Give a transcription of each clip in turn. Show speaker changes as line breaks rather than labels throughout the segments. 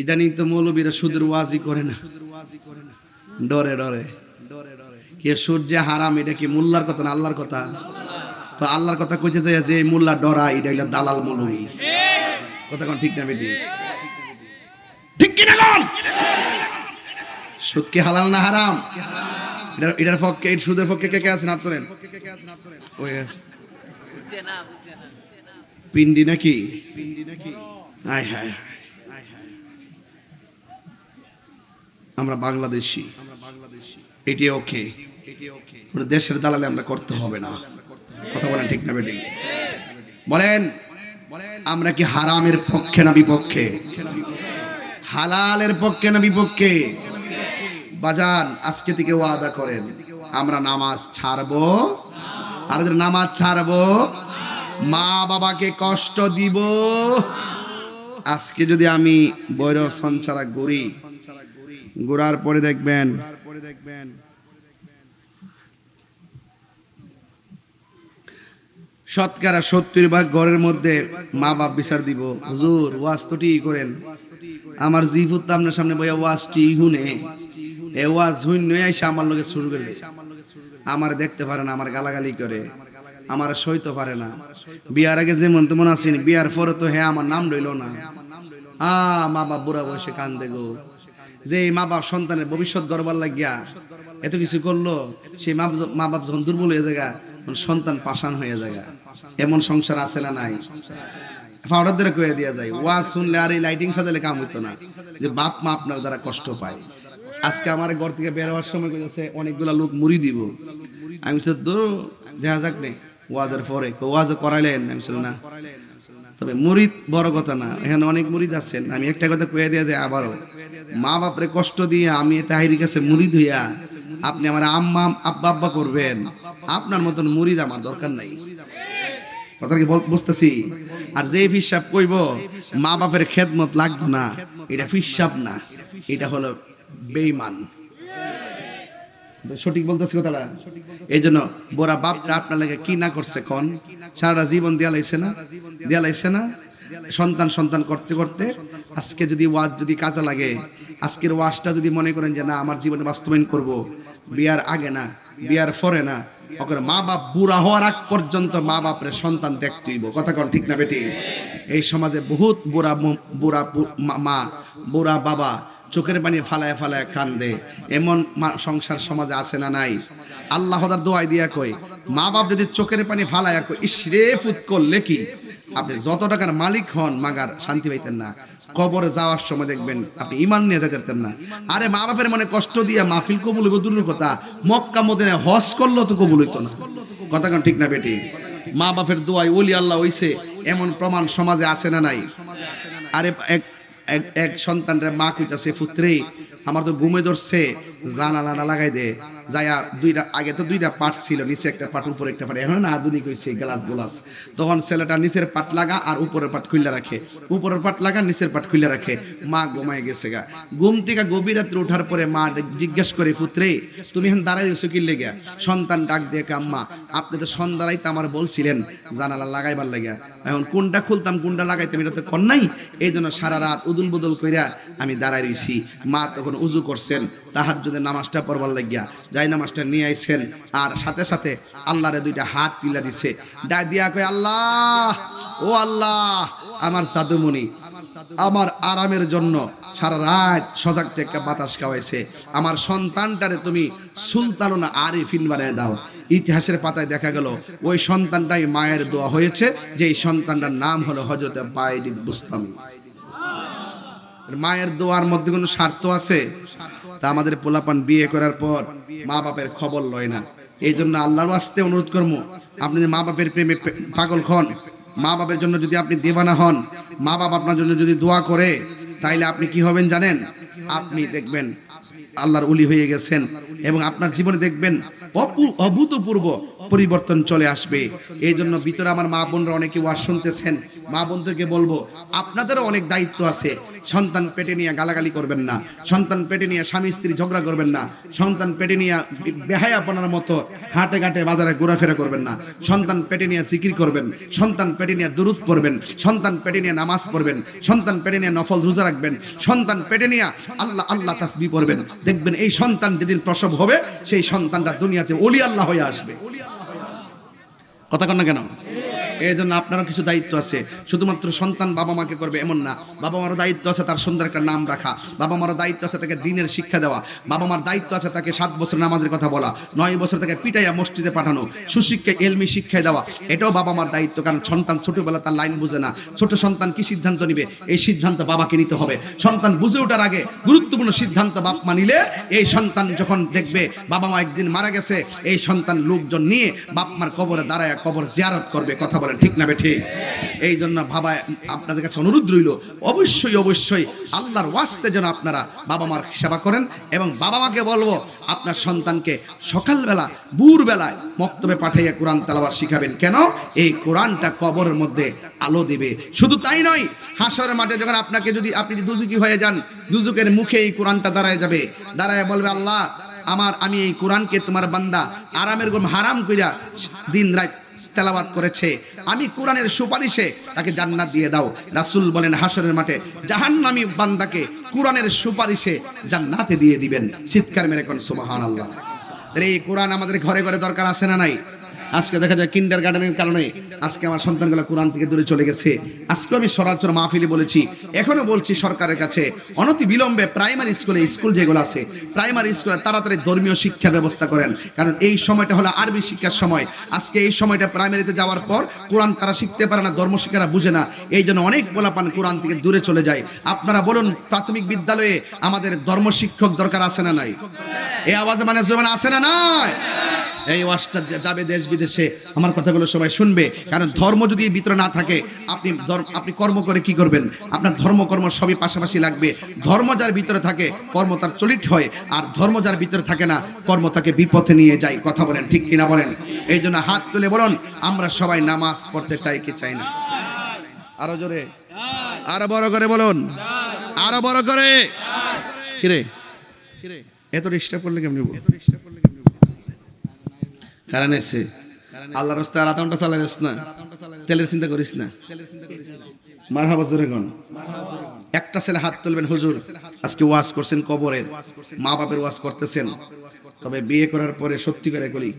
ইদানিং তো মৌলবীরা সুদের ওয়াজি করে না। ডরে ডরে। কে সূর্যে হারাম এটা কি মোল্লার কথা না আল্লাহর কথা? তো আল্লাহর কথা কইতে যায় যে মোল্লা ডরা এটা হইল দালাল মৌলবী। কথা কোন ঠিক না বেটি? ঠিক কিনা কোন? সুদ কি হালাল না হারাম? এটার এটার পক্ষে এই সুদের পক্ষে কে কে আছেন হাত তোলেন? ওই আছে পিন্ডি নাকি? পিন্ডি নাকি? আয় হায় হায় আমরা বাংলাদেশি। এটি ওকে। দেশের দালালে আমরা করতে হবে না। কথা বলেন ঠিক না বেটি বলেন, আমরা কি হারামের পক্ষে না বিপক্ষে? হালালের পক্ষে না বিপক্ষে? বাজান, আজকে থেকে ওয়াদা করেন, আমরা নামাজ ছাড়বো। আর যদি নামাজ ছাড়বো। মা বাবাকে কষ্ট দিব। আজকে যদি আমি বৈরব সঞ্চারা ঘুরি ঘোরার পরে দেখবেন। শতকরা সত্তর ভাগ ঘরের মধ্যে মা বাপ বিচার দিব। হুজুর ওয়াজ তো ঠিক করেন। আমার জিফুত আপনার সামনে বইয়া ওয়াজটি হুনে। এ ওয়াজ হুন নয় আইসা আমার লগে শুরু করলে আমার দেখতে পারে না আমার গালাগালি করে। আমার সইতে পারে না। বিয়ার আগে যেমন তেমন আসেনি বিয়ার পরে তো হ্যাঁ আমার নাম রইল না। আ মা বাপ বুড়া বসে কান্দে গো। যে মা বাপ সন্তানের ভবিষ্যৎ গড়বার লাগিয়া এত কিছু করল সেই মা মা বাপ যখন দুর্বল হয়ে যায় সন্তান পাষাণ হয়ে যায় এমন সংসার আছে না নাই? ফাউডার দ্বারা কয়ে যায় ওয়া শুনলে আর এই লাইটিং সাজালে কাম না। যে বাপ মা আপনার দ্বারা কষ্ট পায়। আজকে আমার ঘর থেকে বের হওয়ার সময় কইছে অনেকগুলা লোক মুড়ি দিব। আমি তো দেখা যাক নে ওয়াজের পরে। ওয়াজ করাইলেন? আমি বলছি, না। তবে মুরিদ বড় কথা না এখানে অনেক মুরিদ আছেন আমি একটা কথা কয়ে দেওয়া যায় আবারও। মা বাপরে কষ্ট দিয়ে আমি তাহিরি কাছে মুরিদ হইয়া আপনি আমার আম্মা, আব্বা আব্বা করবেন। আপনার মতন মুরিদ আমার দরকার নাই। কথা বুঝতেছি? আর যে ফিসাব কইব, মা বাপের খেদমত লাগতো না। এটা ফিসাব না। এটা হলো বেইমান সঠিক বলতেছি কথাটা? এই জন্য বোরা বাপরা আপনার লাগে কি না করছে কন? সারা জীবন দেয়া লাইছে না? দেয়া লাইছে না? সন্তান সন্তান করতে করতে আজকে যদি ওয়াজ যদি কাজে লাগে, আজকের ওয়াজটা যদি মনে করেন যে না, আমার জীবনে বাস্তবায়ন করব, বিয়ার আগে না, বিয়ার পরে না ওকে মা বাপ বুড়া হওয়ার আগ পর্যন্ত মা বাপরে সন্তান দেখতেইব কথা কন ঠিক না বেটি? এই সমাজে বহুত বুড়া বুড়া মা- বুড়া বাবা চোখের পানি ফালায় ফালায় কান্দে। এমন সংসার সমাজে আছে না নাই? আল্লাহ তার দোয়াই দিয়া কই মা বাপ যদি চোখের পানি ফালায় কই ইসরে ফুত করলে কি আপনি যত টাকার মালিক হন, মাগার শান্তি পাইতেন না। কবরে যাওয়ার সময় দেখবেন আপনি ইমান নিয়ে যেতে পারতেন না। আরে মা বাপের মনে কষ্ট দিয়ে মাহফিল কবুল দূরের কথা। মক্কা, মদিনায় হজ করলেও তো কবুল হইতো না। কথা কোন ঠিক না বেটি? মা বাপের দোয়াই ওলি আল্লাহ হইছে, এমন প্রমাণ সমাজে আছে না নাই? আরে এক এক সন্তানরে মা কইতাছে পুত্রে আমার তো ঘুমে ধরছে, জানালাটা লাগাই দে। যায়া দুইটা আগে তো দুইটা পাট ছিল নিচে একটা পাট উপরে একটা পাট। এখন আধুনিক হয়েছে গ্লাস গ্লাস। তখন ছেলেটা নিচের পাট লাগা আর উপরের পাট খুলে রাখে। উপরের পাট লাগা নিচের পাট খুলে রাখে। মা ঘুমায় গেছে গা। ঘুম থেকে গভীর রাত্রে ওঠার পরে মা জিজ্ঞেস করে পুত্রে তুমি এখন দাঁড়াই দিয়েছ কি লেগে সন্তান ডাক দিয়ে কে, আম্মা আপনি তো সন্ধ্যারাইতে আমার বলছিলেন জানালা লাগাইবার লাগিয়া। এখন কোনটা খুলতাম, কোনটা লাগাইতাম, এটা তো নাই। এই জন্য সারা রাত উদুল বদল কইরা আমি দাঁড়াই রইছি। মা তখন উজু করছেন তাহার যদি নামাজটা পড়বার লাগিয়া যাই নামাজটা নিয়ে আইছেন, আর সাথে সাথে আল্লাহরে দুইটা হাত তুলা দিছে। ডাক দিয়া কয়, আল্লাহ, ও আল্লাহ, আমার সাধুমণি, আমার আরামের জন্য সারা রাত সজাগ থেকে বাতাস খাওয়াইছে। আমার সন্তানটারে তুমি সুলতানা আরিফিন বানিয়ে দাও। ইতিহাসের পাতায় দেখা গেল, ওই সন্তানটাই মায়ের দোয়া হয়েছে যে এই সন্তানটার নাম হলো হজরত বাইদিদ বুস্তামি। মায়ের দোয়ার মধ্যে কোনো স্বার্থ আছে? তা আমাদের পোলাপান বিয়ে করার পর মা বাপের খবর লয় না। এই জন্য আল্লাহর আসতে অনুরোধ করব, আপনি যে মা বাপের প্রেমে পাগল হন মা বাপের জন্য যদি আপনি দেবানা হন মা বাপ আপনার জন্য যদি দোয়া করে, তাইলে আপনি কি হবেন জানেন? আপনি দেখবেন আল্লাহর উলি হয়ে গেছেন এবং আপনার জীবনে দেখবেন অভূতপূর্ব পরিবর্তন চলে আসবে। এই জন্য ভিতরে আমার মা বোনরা অনেকে ওয়াজ শুনতেছেন। মা বোনদেরকে বলব, আপনাদেরও অনেক দায়িত্ব আছে। সন্তান পেটে নিয়ে গালাগালি করবেন না। সন্তান পেটে নিয়ে স্বামী স্ত্রী ঝগড়া করবেন না। সন্তান পেটে নিয়ে বেহায়াপনার মতো হাটে ঘাটে বাজারে ঘোরাফেরা করবেন না। সন্তান পেটে নিয়ে জিকির করবেন। সন্তান পেটে নিয়ে দুরুদ পড়বেন। সন্তান পেটে নিয়ে নামাজ পড়বেন। সন্তান পেটে নিয়ে নফল রোজা রাখবেন। সন্তান পেটে নিয়ে আল্লাহ আল্লাহ তাসবি পড়বেন। দেখবেন এই সন্তান যেদিন প্রসব হবে, সেই সন্তানটা দুনিয়াতে অলি আল্লাহ হয়ে আসবে। কথা কন কেন? এই জন্য আপনারও কিছু দায়িত্ব আছে। শুধুমাত্র সন্তান বাবা মাকে করবে এমন না। বাবা মারও দায়িত্ব আছে তার সুন্দর একটা নাম রাখা। বাবা মারও দায়িত্ব আছে তাকে দিনের শিক্ষা দেওয়া। বাবা মার দায়িত্ব আছে তাকে সাত বছর নামাজের কথা বলা। নয় বছর তাকে পিটাইয়া মসজিদে পাঠানো, সুশিক্ষা, এলমি শিক্ষায় দেওয়া। এটাও বাবা মার দায়িত্ব, কারণ সন্তান ছোটবেলা তার লাইন বুঝে না। ছোট সন্তান কি সিদ্ধান্ত নিবে? এই সিদ্ধান্ত বাবাকে নিতে হবে। সন্তান বুঝে ওঠার আগে গুরুত্বপূর্ণ সিদ্ধান্ত বাপ মা নিলে এই সন্তান যখন দেখবে বাবা মা একদিন মারা গেছে, এই সন্তান লোকজন নিয়ে বাপ মার কবরে দাঁড়ায় কবর জিয়ারত করবে, কথা বলেন ঠিক না ঠিক? এই জন্য বাবা, আপনাদের কাছে অনুরোধ রইল, অবশ্যই অবশ্যই আল্লাহর ওয়াস্তে যেন আপনারা বাবা মার সেবা করেন এবং বাবা মাকে বলব, আপনার সন্তানকে সকালবেলা, ভোরবেলায় মক্তবে পাঠাইয়া কোরআন তালাবার শিখাবেন। কেন? এই কোরআনটা কবরের মধ্যে আলো দেবে। শুধু তাই নয়, হাসরের মাঠে যখন আপনাকে যদি আপনি দুজুকি হয়ে যান দুজুকের মুখে এই কোরআনটা দাঁড়ায় যাবে। দাঁড়ায় বলবে, আল্লাহ, আমার, আমি এই কোরআনকে তোমার বান্দা আরামের গম হারাম কইরা দিন রাত তেলাবাত করেছে। আমি কোরআনের সুপারিশে তাকে জান্নাত দিয়ে দাও। রাসুল বলেন হাসরের মাঠে, জাহান্নামী বান্দাকে কোরআনের সুপারিশে জান্নাতে দিয়ে দিবেন। চিৎকার মেরে কোন সুমাহান আল্লাহ এই কোরআন আমাদের ঘরে ঘরে দরকার আছে না নাই? আজকে দেখা যায় কিন্ডার গার্ডেনের কারণে আজকে আমার সন্তানগুলো কোরআন থেকে দূরে চলে গেছে। আজকে আমি সরাচর মাহফিলে বলেছি, এখনও বলছি সরকারের কাছে, অনতি বিলম্বে প্রাইমারি স্কুলে স্কুল যেগুলো আছে প্রাইমারি স্কুলে তাড়াতাড়ি ধর্মীয় শিক্ষার ব্যবস্থা করেন। কারণ এই সময়টা হলো আরবি শিক্ষার সময়। আজকে এই সময়টা প্রাইমারিতে যাওয়ার পর কোরআন তারা শিখতে পারে না, ধর্ম শিক্ষারা বুঝে না। এই জন্য অনেক পোলাপান কোরআন থেকে দূরে চলে যায়। আপনারা বলুন, প্রাথমিক বিদ্যালয়ে আমাদের ধর্ম শিক্ষক দরকার আছে না নাই? এই আওয়াজে মানে জোরে আছে না নাই? এই ওয়াজটা যাবে দেশ বিদেশে, আমার কথাগুলো সবাই শুনবে। কারণ ধর্ম যদি ভিতরে না থাকে, আপনি আপনি কর্ম করে কি করবেন? আপনার ধর্ম কর্ম সবই পাশাপাশি লাগবে। ধর্ম যার ভিতরে থাকে, কর্ম তার চলিত হয়। আর ধর্ম যার ভিতরে থাকে না, কর্ম তাকে বিপথে নিয়ে যায়। কথা বলেন, ঠিক কিনা বলেন? এই জন্য হাত তুলে বলুন, আমরা সবাই নামাজ পড়তে চাই কি চাই না? আরও জোরে। আরও বড় করে বলুন। আরও বড় করে। কিরে? কিরে? এত ডিস্টার্ব করলে কেমনি এত ডিস্টার্ব করলে কেমনি কারণ এসে আল্লাহ রাস্তা আর আতাউনটা চালাই যাস না। তেলের চিন্তা করিস না। মার একটা ছেলে হাত তুলবেন, হুজুর, আজকে ওয়াজ করছেন কবরের মা বাপের ওয়াজ করতেছেন। তবে বিয়ে করার পরে সত্যি করে করি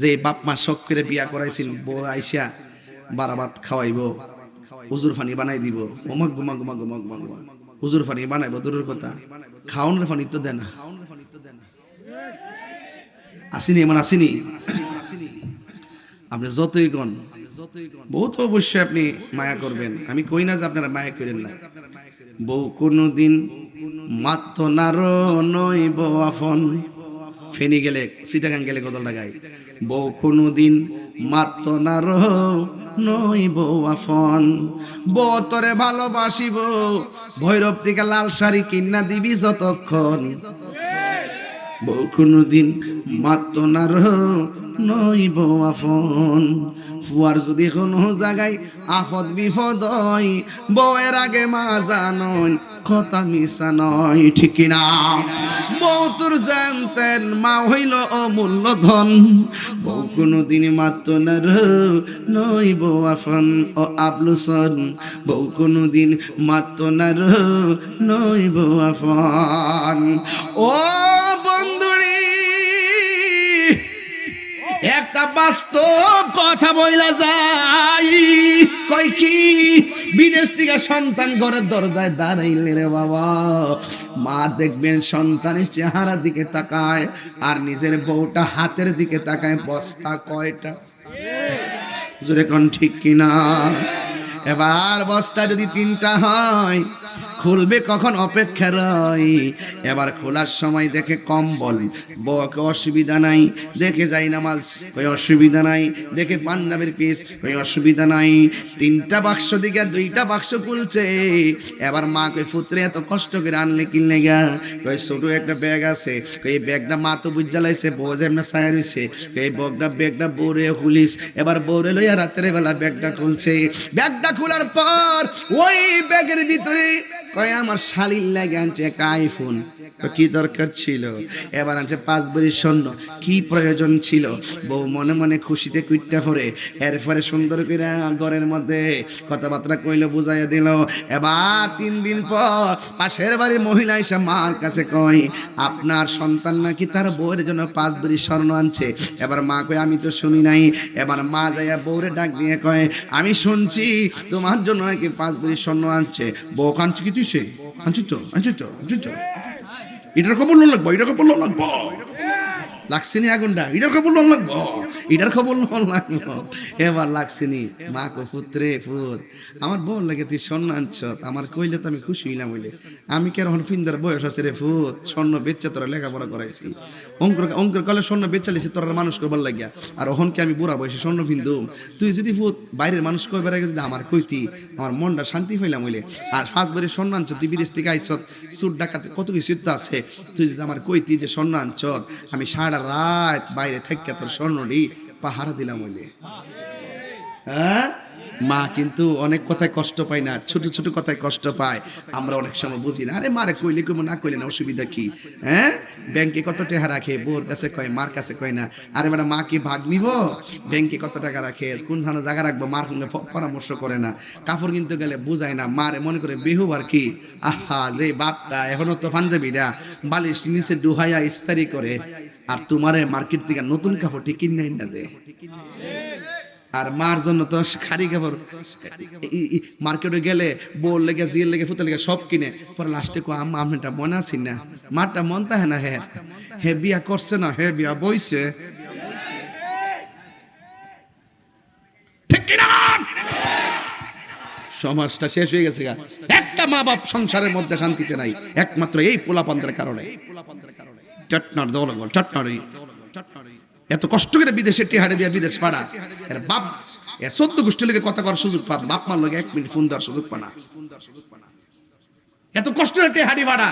যে বাপ মা শখ করে বিয়া করাইছিল, বউ আইসা বারাবাত খাওয়াইবো, হুজুর ফানি বানাই দিব। গুমা গুমা গুমা গুমা হুজুর ফানি বানাইবো, দূরের কথা। খাওনের ফানি তো দেয় না আসিনি, এমন আসিনি? আপনি যতই কন, বহুত অবশ্যই আপনি মায়া করবেন। আমি কই না যে আপনারা মায়া করেন না। বউ কোনদিন মাত্র নার নইব আফন ফেনি গেলে সিটাগাং গেলে গদলটা গাই বউ কোনদিন মাত্র নার নইব আফন বউ তরে ভালোবাসিব। ভৈরব থেকে লাল শাড়ি কিনা দিবি যতক্ষণ। বউ কোনদিন মাত্র নার নইব আফন ফুয়ার যদি কোনো জায়গায় আফদ বিপদ হয়, বউয়ের আগে মা জানন কথা মিশা নয়, ঠিক না বউ তোর জানতেন, মা হইল অমূল্য ধন বউ কোনদিন মাত্র নার নইব আফন ও আবলুসন। বউ কোনদিন মাত্র নার নইব আফন ও একটা বাস্তব কথা বইলা যাই। কই কি? বিদেশ থেকে সন্তান ঘরের দরজায় দাঁড়াইলে রে বাবা। মা দেখবেন সন্তানের চেহারা দিকে তাকায়, আর নিজের বউটা হাতের দিকে তাকায়, বস্তা কয়টা? জোরে কোন ঠিক কিনা? এবার বস্তা যদি তিনটা হয় খুলবে কখন অপেক্ষা রয়? এবার খোলার সময় দেখে কম কম্বল বউকে অসুবিধা নাই? দেখে যাই নামাজ। কই অসুবিধা নাই? দেখে পাঞ্জাবের পিস। কই অসুবিধা নাই? তিনটা বাক্স দিকে দুইটা বাক্স খুলছে। এবার মা কই পুত্রে এত কষ্ট করে আনলে কিনলে গা কই, ছোট একটা ব্যাগ আছে। কই, ব্যাগটা মা তো বুঝালাইছে বউ যেমন ছায়া রইছে। কই এই ব্যাগটা বউরে খুলিস। এবার বোরে লইয়া রাতের বেলা ব্যাগটা খুলছে। ব্যাগটা খোলার পর ওই ব্যাগের ভিতরে কয় আমার শালির লাগে আনছে একটা আইফোন কি দরকার ছিল? এবার আনছে পাঁচ বড়ি স্বর্ণ। কি প্রয়োজন ছিল? বউ মনে মনে খুশিতে কুইটটা পরে এরপরে সুন্দর করে ঘরের মধ্যে কথাবার্তা কইলো, বুঝাইয়া দিল, এবার তিন দিন পর পাশের বাড়ির মহিলা এসে মার কাছে কয়, আপনার সন্তান নাকি তার বউয়ের জন্য পাঁচ বড়ি স্বর্ণ আনছে? এবার মা কয়, আমি তো শুনি নাই। এবার মা যাইয়া বউরে ডাক দিয়ে কয়, আমি শুনছি তোমার জন্য নাকি পাঁচ বড়ি স্বর্ণ আনছে। বউ কাঞ্চি কি তুই সে? আনছি তো? আনছি তো? আনছি তো? এটার খবর লাগবো এটার খবর লাগবো। লাগছে নি আগুনটা, এটার খবর লোন লাগবো? এটার খবর লোন লাগবো। এবার লাগছে নি মা কো পুত্রে পুত, আমার বউ লাগে তুই স্বর্ণ আনছ আমার কইলে তো আমি খুশি হইলাম হইলে আমি কে এখন ফিন্দার বয়স আছে রে ফুত স্বর্ণ বেচে তোরা লেখাপড়া করাইছি। অঙ্কুর অঙ্কুর কলে স্বর্ণ বেচ্চা বেচালিছি তোরা মানুষ করবার লাগিয়া। আর ওহনকে আমি বুড়া বয়সে স্বর্ণ ফিন্দুম? তুই যদি ফুত বাইরের মানুষ কইবার আগে যদি আমার কইতি, আমার মনটা শান্তি হইলাম হইলে আর বাড়ি স্বর্ণ আনছ তুই বিদেশ থেকে আইছ সুর ডাকাতে কত কিছু আছে। তুই যদি আমার কইতি যে স্বর্ণ আনছ আমি সারা রাত বাইরে থেকে তোর স্বর্ণ নি পাহারা দিলাম হইলে হ্যাঁ? মা কিন্তু অনেক কথায় কষ্ট পায় না, ছোট ছোট কথায় কষ্ট পায়। আমরা অনেক সময় বুঝি না, আরে মারে কইলে কইবো না কইলে না, অসুবিধা কি? হ্যাঁ? ব্যাংকে কত টাকা রাখে বোর কাছে কয়, মার কাছে কয় না। আরে বেটা মা কি ভাগ নিব? ব্যাংকে কত টাকা রাখে কোন ধরনের জায়গা রাখব? মার সঙ্গে পরামর্শ করে না। কাপড় কিনতে গেলে বুঝায় না মারে মনে করে বেহু আর কি? আহা, যে বাপটা, এখনও তো পাঞ্জাবিরা বালিশ নিচে ডুহাইয়া ইস্তারি করে। আর তোমারে মার্কেট থেকে নতুন কাপড় ঠিক কিনে না দে। আর মার জন্য তো খারি কাপড় মার্কেটে গেলে বল লেগে, জিয়ের লেগে ফুতে লেগে সব কিনে। পরে লাস্টে কো আম্মা আমিটা মনে আছি না? মারটা মন তাহে না, হে হে বিয়া করছে না, হে বিয়া বইছে। সমাজটা শেষ হয়ে গেছে একটা মা বাপ সংসারের মধ্যে শান্তিতে নাই, একমাত্র এই পোলাপান্তের কারণে। চটনার দলগল চটনারি এত কষ্ট করে বিদেশে টিহাড়ে দিয়ে বিদেশ পাড়া। এর বাপ, এর সদ্য গোষ্ঠী লোকে কথা করার সুযোগ পা বাপ মার লোকে এক মিনিট ফোন দেওয়ার সুযোগ পানা। এত কষ্ট করে টিহাড়ি ভাড়া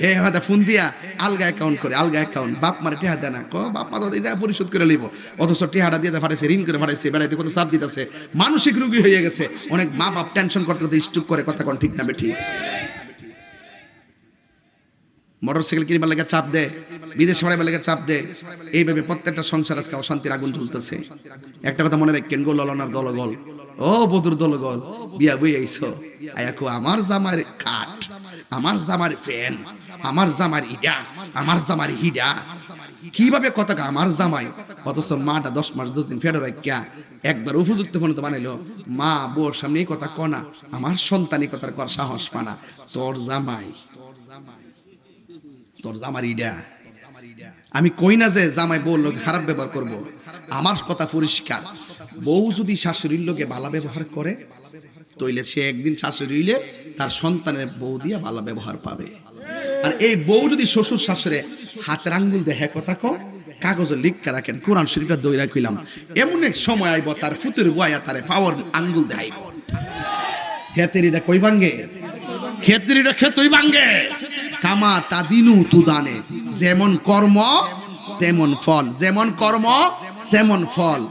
হে হয়তো ফোন দিয়া আলগা অ্যাকাউন্ট করে, আলগা অ্যাকাউন্ট বাপ মারে টিহা দেয় না। ক, বাপ মা এটা পরিশোধ করে লিব অথচ টিহাটা দিয়ে ফাটাইছে, ঋণ করে ফাটাইছে, বেড়াইতে কত চাপ দিতেছে মানসিক রোগী হয়ে গেছে। অনেক মা বাপ টেনশন করতে করতে স্টুক করে কথা কোন, ঠিক না বেঠি? মোটরসাইকেল কিনবার লেগে চাপ দেয়, বিদেশ বাড়াইবার লেগে চাপ দেয়। এইভাবে প্রত্যেকটা সংসার আজকে অশান্তির আগুন জ্বলতেছে। একটা কথা মনে রাখেন, গোল ললনার দলগল। ও বদুর দলগল, বিয়া বই আইছো আয়াকো আমার জামার খাট, আমার জামার ফ্যান, আমার জামার ইডা, আমার জামার হিডা। কীভাবে কথা আমার জামাই? অথচ মাটা দশ মাস দশ দিন ফেরো রাখিয়া একবার উপযুক্ত ফোন তো বানাইলো, মা বোর সামনে কথা কনা আমার সন্তানই কথার কর সাহস পানা তোর জামাই তোর জামার ইডা আমি কই না যে জামাই বউ লোক খারাপ ব্যবহার করব। আমার কথা পরিষ্কার। বউ যদি শাশুড়ির লোকে ভালো ব্যবহার করে, তইলে সে একদিন শাশুড়ি হইলে তার সন্তানের বউ দিয়ে ভালো ব্যবহার পাবে। আর এই বউ যদি শ্বশুর শাশুড়ে হাতের আঙ্গুল দেহে কথা কো কাগজে লিখকে রাখেন, কোরআন শরীফটা দইরা কইলাম। এমন এক সময় আইব, তার ফুতের গুয়াইয়া তারে পাওয়ার আঙ্গুল দেখাইব হেতেরিটা কই ভাঙ্গে? খেতরিটা খেতই ভাঙ্গে। কামা তাদিনু তুদানে। যেমন কর্ম তেমন ফল। যেমন কর্ম তেমন ফল।